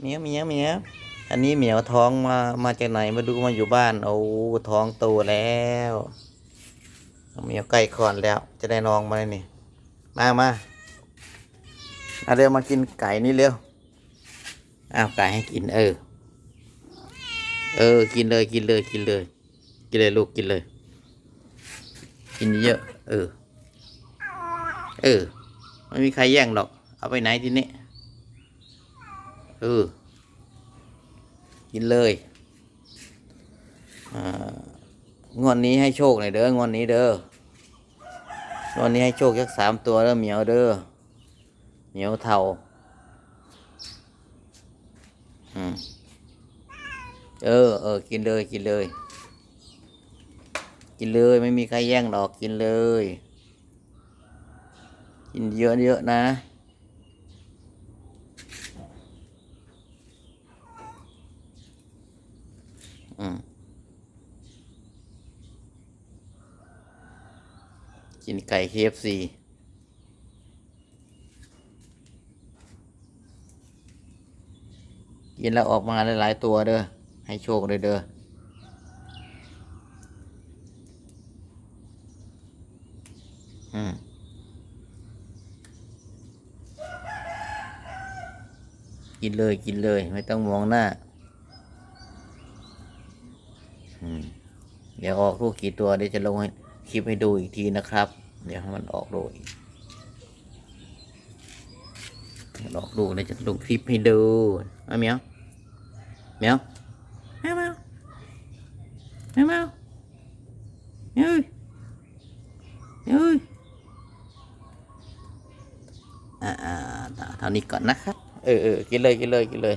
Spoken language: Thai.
เหมียวเหมียวเหมียวอันนี้เหมียวท้องมามาจากไหนมาดูมาอยู่บ้านโอ้ท้องโตแล้วเหมียวใกล้คลอดแล้ว จะได้นองมาเลยนี่มามาเอาเร็วมากินไก่นี่เร็วอ้าวไก่ให้กินเออ เออ กินเลยกินเลยกินเลย กินเลยลูกกินเลย กินเยอะ เออ เออ ไม่มีใครแย่งหรอก เอาไปไหนทีนี้ เออ กินเลยงวดนี้ให้โชคหน่อยเด้องวดนี้เด้องวดนี้ให้โชคยักสามตัวเด้อเหมียวเด้อเหมียวเทาอเออเออกินเลยกินเลย กินเลยไม่มีใครแย่งหรอกกินเลย กินเยอะๆนะ อืมกินไก่ KFC กินแล้วออกมาหลาย ๆ ตัวเด้อ ให้โชคเลยเด้ออืมกินเลยกินเลย ไม่ต้องมองหน้า เดี๋ยวออกลูกกี่ตัวเดี๋ยวจะลงให้คลิปให้ดูอีกทีนะครับ เดี๋ยวให้มันออกลูกออกลูกเดี๋ยวจะลงคลิปให้ดูเอาเมียวเมียวแมวแมวแมวแมวเฮ้ยเฮ้ยอ่าอ่าเท่านี้ก่อนนะครับ เออเออกินเลยกินเลยกินเลย